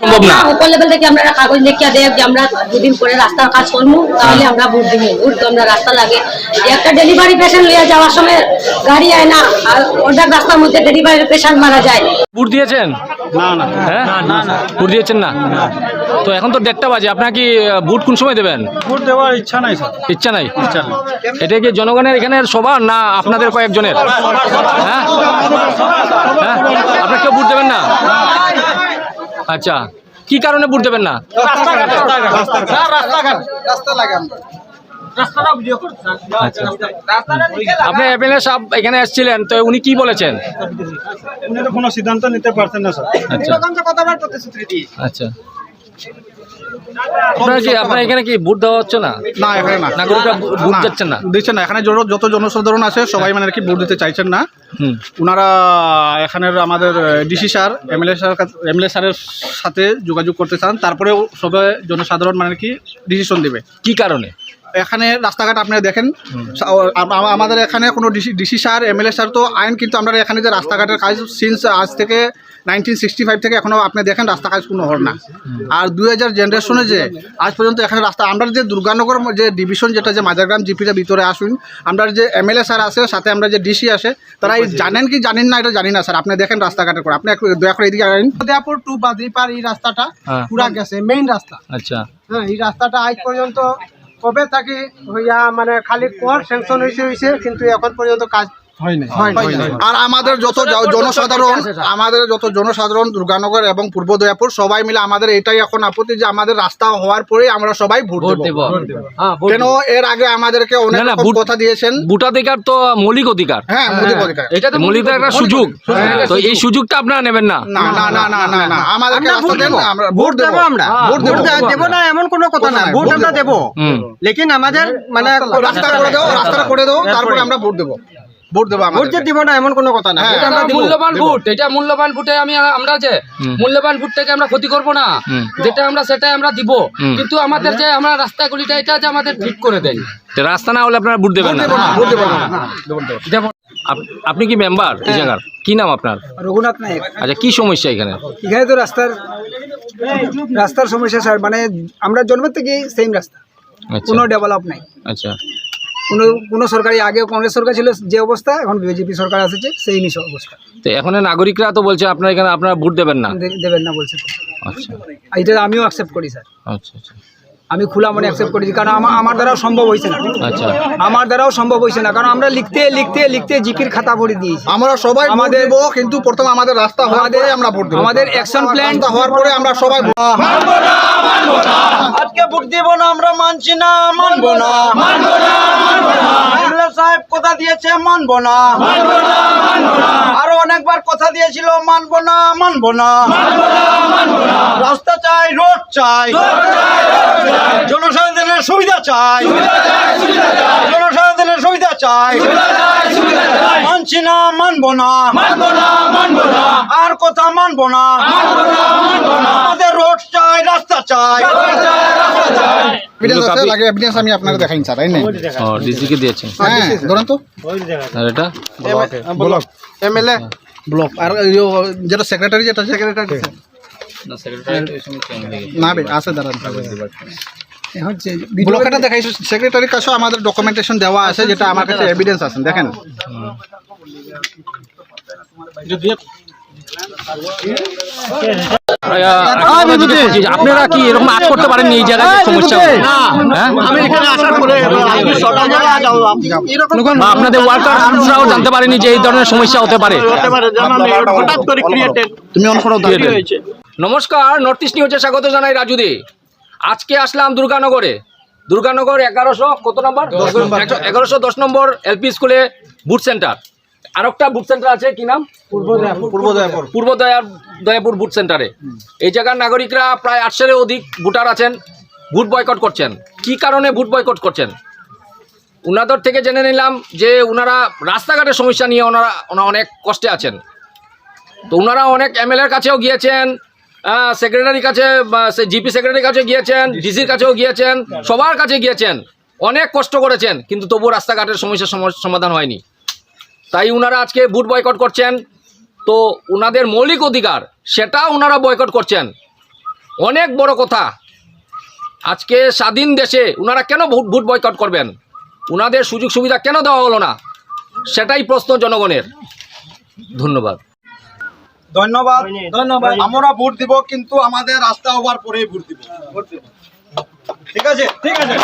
সম্ভব না। উপর লেভেল থেকে আমরা কাগজ লিখিয়া দেব যে আমরা দুদিন পরে রাস্তার কাজ করব তাহলে আমরা ভোট দিব ভোট তো আমরা রাস্তা লাগে। একটা ডেলিভারি পেশেন্ট লইয়া যাওয়ার সময় গাড়ি আয় না আর অর্ধেক রাস্তার মধ্যে ডেলিভারি পেশেন্ট মারা যায়। ভোট দিয়েছেন? না না। হ্যাঁ? ভোট দিয়েছেন না? তো এখন তো দেড়টা বাজে। আপনার কি ভোট কোন সময় দেবেন? ভোট দেওয়ার ইচ্ছা নাই ইচ্ছা নাই? ইচ্ছা নাই। এটা কি জনগণের এখানে সবার না আপনাদের কয়েকজনের? হ্যাঁ? হ্যাঁ? আপনার কেউ ভোট দেবেন না। আচ্ছা। কি কারণে ভোট দেবেন না? আচ্ছা। আপনি এমএলএ সাহেব এখানে এসেছিলেন তো উনি কি বলেছেন? উনি তো কোনো সিদ্ধান্ত নিতে পারছেন না স্যার। আচ্ছা। আচ্ছা। আপনার কি আপনার এখানে কি ভোট দেওয়া হচ্ছে না? না এখানে না। নাগরিকরা ভোট- না, দিচ্ছেন না? দিচ্ছেন না। এখানে যত- যত জনসাধারণ আছে সবাই মানে আর কি ভোট দিতে চাইছেন না। ওনারা এখানের আমাদের DC sir MLA sir MLA স্যারের সাথে যোগাযোগ করতে চান। তারপরেও সবাই জনসাধারণ মানে কি ডিসিশন দেবে। কি কারণে? এখানে রাস্তাঘাট আপনি দেখেন। আমাদের এখানে কোনো DC DC sir MLA sir তো আইন কিন্তু আমরা এখানে যে রাস্তাঘাটের কাজ সিন্স আজ থেকে নাইনটিন সিক্সটি ফাইভ থেকে এখনও আপনি দেখেন রাস্তা কাজ কোনো হর না। আর দুই হাজার জেনারেশনে যে আজ পর্যন্ত এখানে রাস্তা আমরা যে দুর্গানগর যে ডিভিশন যেটা যে মাজারগ্রাম জিপিটা ভিতরে আসুন আমরা যে এমএলএ স্যার আছে সাথে আমরা যে ডিসি আসে তারা এই জানেন কি জানেন না এটা জানি না স্যার। আপনি দেখেন রাস্তাঘাটের করে। আপনি একটু দয়া করে এদিকে আইন উদয়পুর টু বাদ্রিপার এই রাস্তাটা হ্যাঁ। পুরা গেছে মেইন রাস্তা। আচ্ছা। হ্যাঁ এই রাস্তাটা আজ পর্যন্ত কবে থাকি হইয়া মানে খালি কর স্যাংশন হয়েছে হয়েছে কিন্তু এখন পর্যন্ত কাজ আর আমাদের যত জনসাধারণ আমাদের যত জনসাধারণ দুর্গানগর এবং পূর্ব দয়াপুর সবাই মিলে আমাদের এটাই এখন আপত্তি যে আমাদের রাস্তা হওয়ার পরেই আমরা সবাই ভোট ভোট দেব। হ্যাঁ কেন এর আগে আমাদেরকে অনেক কথা দিয়েছেন। ভোটাধিকার তো মৌলিক অধিকার। হ্যাঁ মোদী অধিকার। মৌলিক একটা সুযোগ। তো এই সুযোগটা আপনারা নেবেন না। না না না না না না। আমাদেরকে রাস্তা দেন আমরা ভোট দেব। আমরা। ভোট দেব। না এমন কোনো কথা না। ভোট আমরা দেব। লেকিন আমাদের মানে রাস্তা করে দাও রাস্তাটা করে দাও তারপরে আমরা ভোট দেব। ভোট দেবো ভোট যে দিব না এমন কোনো কথা না। হ্যাঁ। এটা আমরা মূল্যবান ভোট এটা মূল্যবান ভোটে আমি আমরা যে মূল্যবান ভোটটাকে আমরা ক্ষতি করব না যেটা আমরা সেটাই আমরা দিব। কিন্তু আমাদের যে আমরা রাস্তাগুলিটা এটা যে আমাদের ঠিক করে দেয়। রাস্তা না হলে আপনারা ভোট দেবেন না? ভোট দেবো না আপনি কি মেম্বার এই জায়গার কি নাম আপনার? রঘুনাথ নায়ক। আচ্ছা কি সমস্যা এখানে? এখানে তো রাস্তার রাস্তার সমস্যা স্যার মানে আমরা জন্মের থেকে সেম রাস্তা। আচ্ছা। কোনো ডেভেলপ নাই। আচ্ছা। কোনো কোনো সরকারি আগে কংগ্রেস সরকার ছিল যে অবস্থা এখন বিজেপি সরকার আসেছে সেই নিচ অবস্থা। তো এখন নাগরিকরা তো বলছে আপনারা এখানে আপনারা ভোট দেবেন না। দেবেন না বলছে। আচ্ছা। এটা আমিও অ্যাকসেপ্ট করি স্যার। আচ্ছা আচ্ছা। আমি খোলা মনে অ্যাকসেপ্ট করেছি কারণ আমার আমার দ্বারাও সম্ভব হয়েছে না। আচ্ছা। আমার দ্বারাও সম্ভব হয়েছে না কারণ আমরা লিখতে লিখতে লিখতে জিকির খাতা ভরে দিয়েছি। আমরা সবাই আমাদের- দেব কিন্তু প্রথম আমাদের রাস্তা হওয়ার আমাদের আমরা ভোট আমাদের অ্যাকশন প্ল্যান হওয়ার পরে আমরা সবাই আজকে ভোট দিব না আমরা মানছি না মানবো না সাহেব কথা দিয়েছে মানবো না আরও অনেকবার কথা দিয়েছিল মানবো না মানবো না রাস্তা চাই রোড চাই জনসাধারণের সুবিধা চাই জনসাধারণের সুবিধা চাই মানছি না মানবো না আর কথা মানবো না আমাদের রোড চাই রাস্তা চাই এভিডেন্স আছে লাগে এভিডেন্স আমি আপনাকে দেখাইন স্যার এই নেই ও ডিসিকে দিয়েছেন হ্যাঁ ধরুন তো। আর এটা? ব্লক এমএলএ ব্লক আর ইয়ে, যেটা সেক্রেটারি যেটা সেক্রেটারি না বে আছে দাঁড়ান। হচ্ছে ব্লকটা দেখাইছো সেক্রেটারির কাছেও আমাদের ডকুমেন্টেশন দেওয়া আছে যেটা আমার কাছে এভিডেন্স আছে দেখেন। আপনারা কি এরকম আজ করতে পারেননি এই জায়গায় সমস্যা হ্যাঁ? আপনাদের ওয়ার্কাররাও জানতে পারেনি যে এই ধরনের সমস্যা হতে পারে। নমস্কার নর্থ ইস্ট নিউজে স্বাগত জানাই রাজু দে আজকে আসলাম দুর্গানগরে। দুর্গানগর এগারোশো কত নম্বর? এগারোশো দশ নম্বর এলপি স্কুলে বুট সেন্টার। আর একটা বুট সেন্টার আছে কি নাম? পূর্ব দয়াপুর পূর্ব দয়াপুর বুট সেন্টারে এই জায়গার নাগরিকরা প্রায় আটশোরও অধিক ভোটার আছেন ভোট বয়কট করছেন। কি কারণে ভোট বয়কট করছেন? উনাদের থেকে জেনে নিলাম যে উনারা রাস্তাঘাটের সমস্যা নিয়ে ওনারা ওনারা অনেক কষ্টে আছেন। তো ওনারা অনেক এমএলএর কাছেও গিয়েছেন সেক্রেটারির কাছে জিপি সেক্রেটারির কাছে গিয়েছেন ডিসির কাছেও গিয়েছেন সবার কাছে গিয়েছেন। অনেক কষ্ট করেছেন কিন্তু তবুও রাস্তাঘাটের সমস্যার সম- সমাধান হয়নি। তাই ওনারা আজকে বুট বয়কট করছেন। তো ওনাদের মৌলিক অধিকার সেটা ওনারা বয়কট করছেন। অনেক বড় কথা। আজকে স্বাধীন দেশে ওনারা কেন ভোট ভোট বয়কট করবেন? ওনাদের সুযোগ সুবিধা কেন দেওয়া হলো না? সেটাই প্রশ্ন জনগণের। ধন্যবাদ। ধন্যবাদ। ধন্যবাদ। আমরা ভোট দিব কিন্তু আমাদের রাস্তা হওয়ার পরেই ভোট দিব। ঠিক আছে? ঠিক আছে।